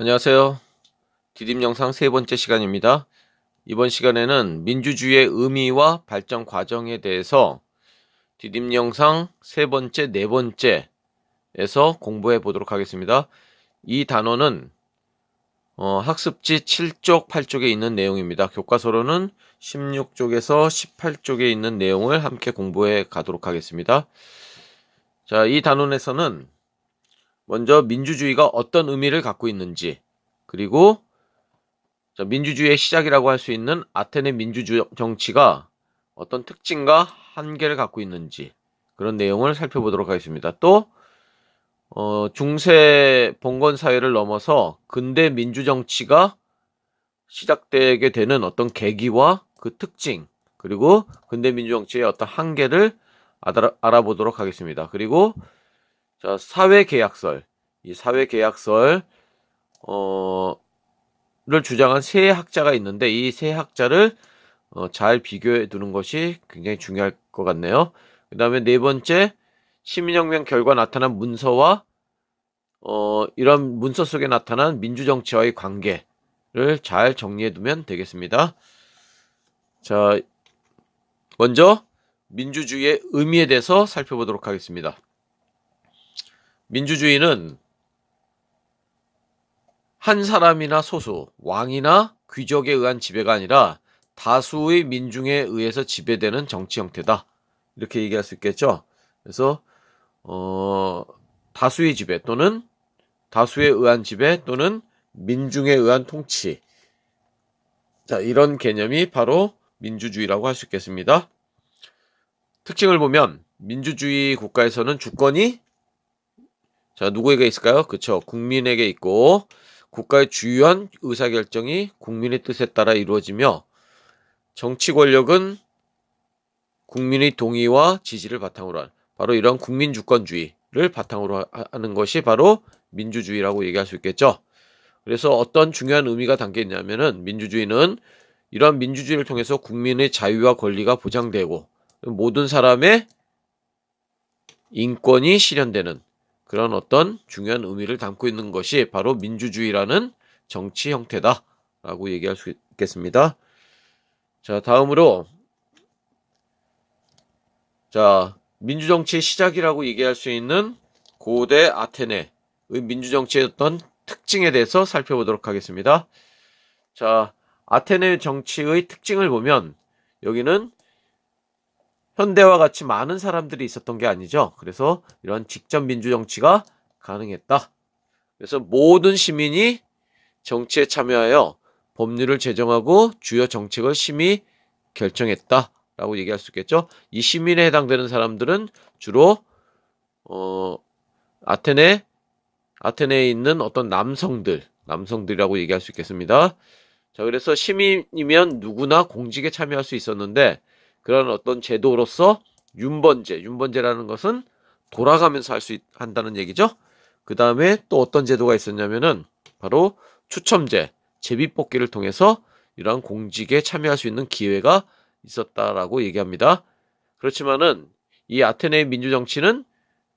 안녕하세요. 디딤 영상 세 번째 시간입니다. 이번 시간에는 민주주의의 의미와 발전 과정에 대해서 디딤 영상 세 번째, 네 번째에서 공부해 보도록 하겠습니다. 이 단어는 어, 학습지 7쪽, 8쪽에 있는 내용입니다. 교과서로는 16쪽에서 18쪽에 있는 내용을 함께 공부해 가도록 하겠습니다. 자, 이 단원에서는 먼저 민주주의가 어떤 의미를 갖고 있는지, 그리고 민주주의의 시작이라고 할 수 있는 아테네 민주주의 정치가 어떤 특징과 한계를 갖고 있는지 그런 내용을 살펴보도록 하겠습니다. 또 어, 중세 봉건 사회를 넘어서 근대 민주 정치가 시작되게 되는 어떤 계기와 그 특징 그리고 근대 민주 정치의 어떤 한계를 알아, 알아보도록 하겠습니다. 그리고 자, 사회계약설. 이 사회계약설, 어, 를 주장한 세 학자가 있는데 이 세 학자를 어, 잘 비교해 두는 것이 굉장히 중요할 것 같네요. 그 다음에 네 번째, 시민혁명 결과 나타난 문서와 어, 이런 문서 속에 나타난 민주정치와의 관계를 잘 정리해 두면 되겠습니다. 자, 먼저 민주주의의 의미에 대해서 살펴보도록 하겠습니다. 민주주의는 한 사람이나 소수, 왕이나 귀족에 의한 지배가 아니라 다수의 민중에 의해서 지배되는 정치 형태다. 이렇게 얘기할 수 있겠죠. 그래서 어, 다수의 지배 또는 다수에 의한 지배 또는 민중에 의한 통치. 자, 이런 개념이 바로 민주주의라고 할 수 있겠습니다. 특징을 보면 민주주의 국가에서는 주권이 자, 누구에게 있을까요? 그쵸. 국민에게 있고, 국가의 주요한 의사결정이 국민의 뜻에 따라 이루어지며, 정치 권력은 국민의 동의와 지지를 바탕으로 한, 바로 이런 국민주권주의를 바탕으로 하는 것이 바로 민주주의라고 얘기할 수 있겠죠. 그래서 어떤 중요한 의미가 담겨 있냐면은, 민주주의는 이러한 민주주의를 통해서 국민의 자유와 권리가 보장되고, 모든 사람의 인권이 실현되는 그런 어떤 중요한 의미를 담고 있는 것이 바로 민주주의라는 정치 형태다라고 얘기할 수 있겠습니다. 자, 다음으로 자, 민주정치의 시작이라고 얘기할 수 있는 고대 아테네의 민주정치의 어떤 특징에 대해서 살펴보도록 하겠습니다. 자, 아테네 정치의 특징을 보면 여기는 현대와 같이 많은 사람들이 있었던 게 아니죠. 그래서 이런 직접 민주 정치가 가능했다. 그래서 모든 시민이 정치에 참여하여 법률을 제정하고 주요 정책을 심의 결정했다 라고 얘기할 수 있겠죠. 이 시민에 해당되는 사람들은 주로 어 아테네 아테네에 있는 어떤 남성들, 남성들이라고 얘기할 수 있겠습니다. 자, 그래서 시민이면 누구나 공직에 참여할 수 있었는데 그런 어떤 제도로서 윤번제, 윤번제라는 것은 돌아가면서 할 수 한다는 얘기죠. 그 다음에 또 어떤 제도가 있었냐면은 바로 추첨제, 제비뽑기를 통해서 이러한 공직에 참여할 수 있는 기회가 있었다라고 얘기합니다. 그렇지만은 이 아테네의 민주정치는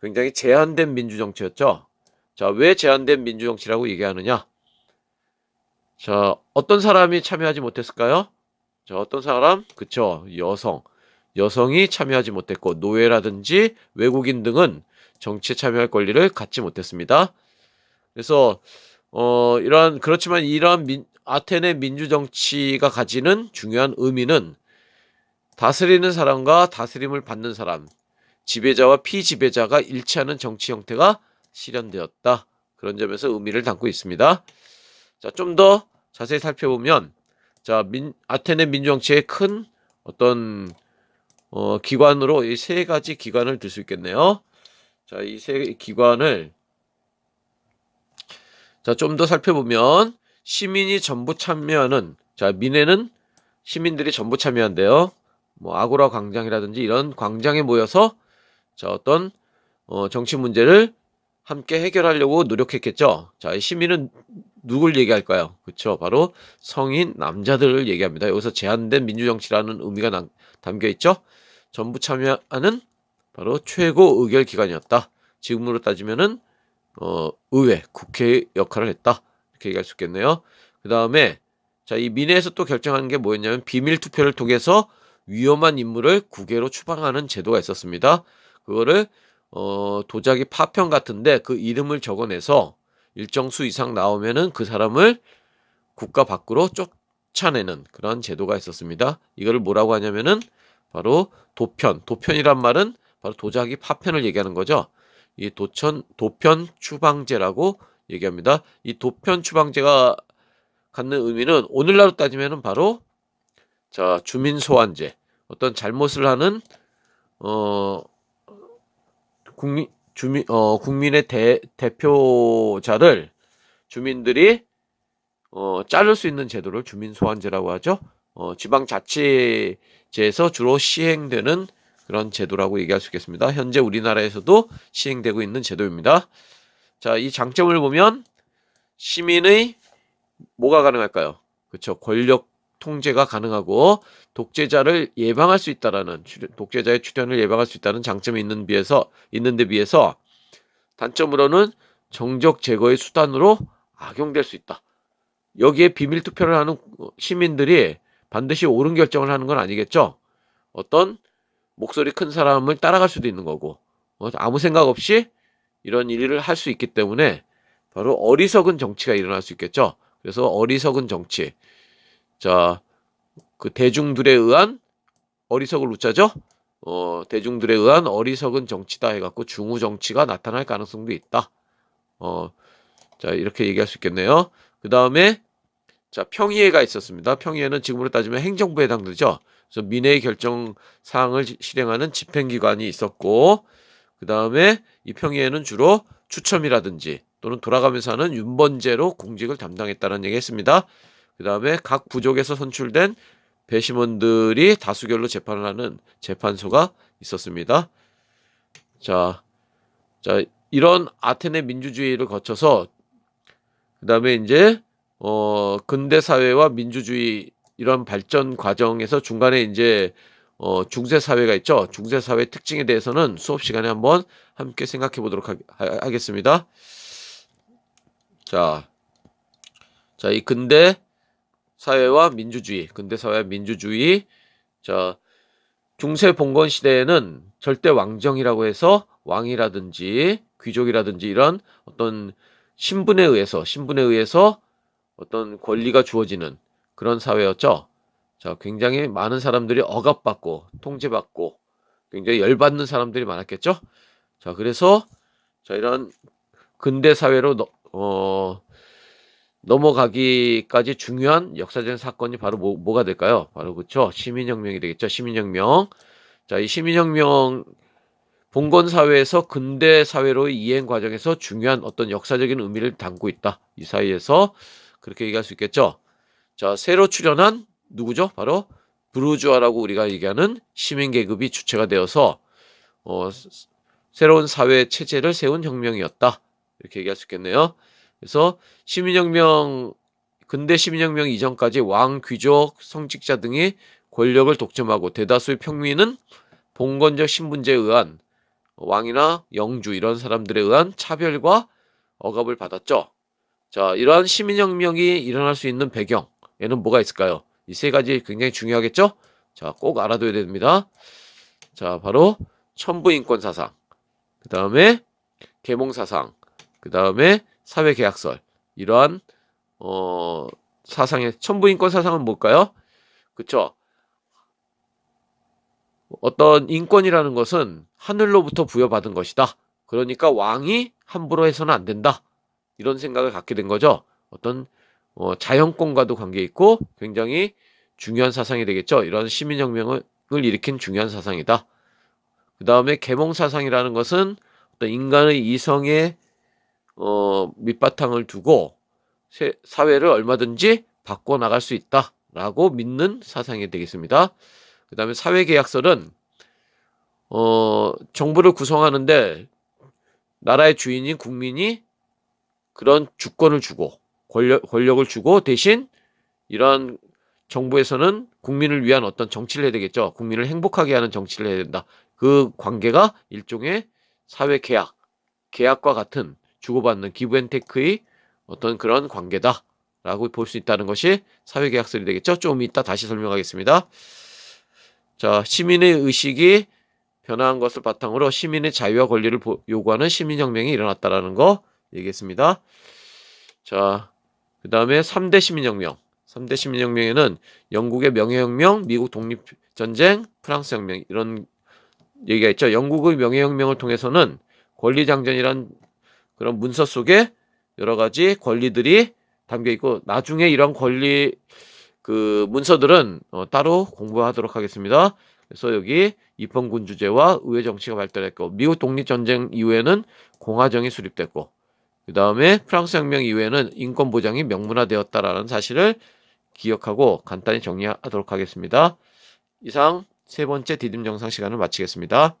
굉장히 제한된 민주정치였죠. 자, 왜 제한된 민주정치라고 얘기하느냐? 자, 어떤 사람이 참여하지 못했을까요? 자, 어떤 사람? 그쵸. 여성. 여성이 참여하지 못했고, 노예라든지 외국인 등은 정치에 참여할 권리를 갖지 못했습니다. 그래서, 어, 이러한, 그렇지만 이러한 민, 아테네 민주정치가 가지는 중요한 의미는 다스리는 사람과 다스림을 받는 사람, 지배자와 피지배자가 일치하는 정치 형태가 실현되었다. 그런 점에서 의미를 담고 있습니다. 자, 좀 더 자세히 살펴보면, 자, 민, 아테네 민주정치의 큰 어떤 어, 기관으로 이 세 가지 기관을 들 수 있겠네요. 자, 이 세 기관을 자, 좀 더 살펴보면 시민이 전부 참여하는 자, 민회는 시민들이 전부 참여한대요. 뭐 아고라 광장이라든지 이런 광장에 모여서 자, 어떤 어, 정치 문제를 함께 해결하려고 노력했겠죠. 자, 시민은 누굴 얘기할까요? 그렇죠. 바로 성인 남자들을 얘기합니다. 여기서 제한된 민주정치라는 의미가 남, 담겨 있죠. 전부 참여하는 바로 최고 의결 기관이었다. 지금으로 따지면은 어, 의회, 국회 역할을 했다. 이렇게 얘기할 수 있겠네요. 그 다음에 자, 이 민회에서 또 결정한 게 뭐였냐면 비밀 투표를 통해서 위험한 인물을 국외로 추방하는 제도가 있었습니다. 그거를 어, 도자기 파편 같은데 그 이름을 적어내서 일정 수 이상 나오면은 그 사람을 국가 밖으로 쫓아내는 그런 제도가 있었습니다. 이거를 뭐라고 하냐면은 바로 도편. 도편이란 말은 바로 도자기 파편을 얘기하는 거죠. 이 도천 도편 추방제라고 얘기합니다. 이 도편 추방제가 갖는 의미는 오늘날로 따지면은 바로 자 주민 소환제 어떤 잘못을 하는 어 국민 주민 어 국민의 대 대표자를 주민들이 어 자를 수 있는 제도를 주민 소환제라고 하죠. 어 지방 자치제에서 주로 시행되는 그런 제도라고 얘기할 수 있겠습니다. 현재 우리나라에서도 시행되고 있는 제도입니다. 자, 이 장점을 보면 시민의 뭐가 가능할까요? 그렇죠. 권력 통제가 가능하고 독재자를 예방할 수 있다라는 독재자의 출현을 예방할 수 있다는 장점이 있는 비해서 있는데 비해서 단점으로는 정적 제거의 수단으로 악용될 수 있다. 여기에 비밀 투표를 하는 시민들이 반드시 옳은 결정을 하는 건 아니겠죠. 어떤 목소리 큰 사람을 따라갈 수도 있는 거고 어, 아무 생각 없이 이런 일을 할 수 있기 때문에 바로 어리석은 정치가 일어날 수 있겠죠. 그래서 어리석은 정치. 자, 그 대중들에 의한 어리석을 우자죠. 어, 대중들에 의한 어리석은 정치다 해갖고 중우 정치가 나타날 가능성도 있다. 어, 자 이렇게 얘기할 수 있겠네요. 그 다음에 자 평의회가 있었습니다. 평의회는 지금으로 따지면 행정부에 해당되죠. 그래서 민회의 결정 사항을 지- 실행하는 집행기관이 있었고 그 다음에 이 평의회는 주로 추첨이라든지 또는 돌아가면서 하는 윤번제로 공직을 담당했다는 얘기 했습니다. 그 다음에 각 부족에서 선출된 배심원들이 다수결로 재판을 하는 재판소가 있었습니다. 자, 자 이런 아테네 민주주의를 거쳐서 그 다음에 이제 어 근대 사회와 민주주의 이런 발전 과정에서 중간에 이제 어 중세 사회가 있죠. 중세 사회 특징에 대해서는 수업 시간에 한번 함께 생각해 보도록 하, 겠습니다 자, 자, 이 근대 사회와 민주주의, 근대 사회와 민주주의. 자, 중세 봉건 시대에는 절대 왕정이라고 해서 왕이라든지 귀족이라든지 이런 어떤 신분에 의해서 신분에 의해서 어떤 권리가 주어지는 그런 사회였죠. 자, 굉장히 많은 사람들이 억압받고 통제받고 굉장히 열받는 사람들이 많았겠죠. 자, 그래서 자 이런 근대 사회로 너- 어, 넘어가기까지 중요한 역사적인 사건이 바로 뭐, 뭐가 될까요? 바로 그쵸 시민혁명이 되겠죠. 시민혁명. 자, 이 시민혁명 봉건 사회에서 근대 사회로 이행 과정에서 중요한 어떤 역사적인 의미를 담고 있다. 이 사이에서 그렇게 얘기할 수 있겠죠. 자, 새로 출현한 누구죠? 바로 부르주아라고 우리가 얘기하는 시민 계급이 주체가 되어서 어, 스- 새로운 사회 체제를 세운 혁명이었다. 이렇게 얘기할 수 있겠네요. 그래서 시민혁명 근대 시민혁명 이전까지 왕, 귀족, 성직자 등이 권력을 독점하고 대다수의 평민은 봉건적 신분제에 의한 왕이나 영주 이런 사람들에 의한 차별과 억압을 받았죠. 자, 이러한 시민혁명이 일어날 수 있는 배경에는 뭐가 있을까요? 이 세 가지 굉장히 중요하겠죠? 자, 꼭 알아둬야 됩니다. 자, 바로 천부인권 사상, 그 다음에 계몽 사상, 그 다음에 사회계약설 이러한 어, 사상의 천부인권 사상은 뭘까요? 그쵸? 어떤 인권이라는 것은 하늘로부터 부여받은 것이다. 그러니까 왕이 함부로 해서는 안 된다. 이런 생각을 갖게 된 거죠. 어떤 어, 자연권과도 관계 있고 굉장히 중요한 사상이 되겠죠. 이런 시민혁명을 일으킨 중요한 사상이다. 그 다음에 계몽 사상이라는 것은 어떤 인간의 이성에 어, 밑바탕을 두고 세- 사회를 얼마든지 바꿔 나갈 수 있다라고 믿는 사상이 되겠습니다. 그 다음에 사회 계약설은 어, 정부를 구성하는데 나라의 주인인 국민이 그런 주권을 주고 권력, 권력을 주고 대신 이러한 정부에서는 국민을 위한 어떤 정치를 해야 되겠죠. 국민을 행복하게 하는 정치를 해야 된다. 그 관계가 일종의 사회 계약, 계약과 같은 주고받는 기브앤테크의 어떤 그런 관계다 라고 볼 수 있다는 것이 사회계약설이 되겠죠. 좀 이따 다시 설명하겠습니다. 자, 시민의 의식이 변화한 것을 바탕으로 시민의 자유와 권리를 보- 요구하는 시민혁명이 일어났다라는 거 얘기했습니다. 자, 그 다음에 3대 시민혁명. 3대 시민혁명에는 영국의 명예혁명, 미국 독립전쟁, 프랑스 혁명 이런 얘기가 있죠. 영국의 명예혁명을 통해서는 권리장전이란 그런 문서 속에 여러 가지 권리들이 담겨 있고 나중에 이런 권리 그 문서들은 어, 따로 공부하도록 하겠습니다. 그래서 여기 입헌군주제와 의회 정치가 발달했고 미국 독립 전쟁 이후에는 공화정이 수립됐고 그 다음에 프랑스 혁명 이후에는 인권 보장이 명문화되었다라는 사실을 기억하고 간단히 정리하도록 하겠습니다. 이상 세 번째 디딤 정상 시간을 마치겠습니다.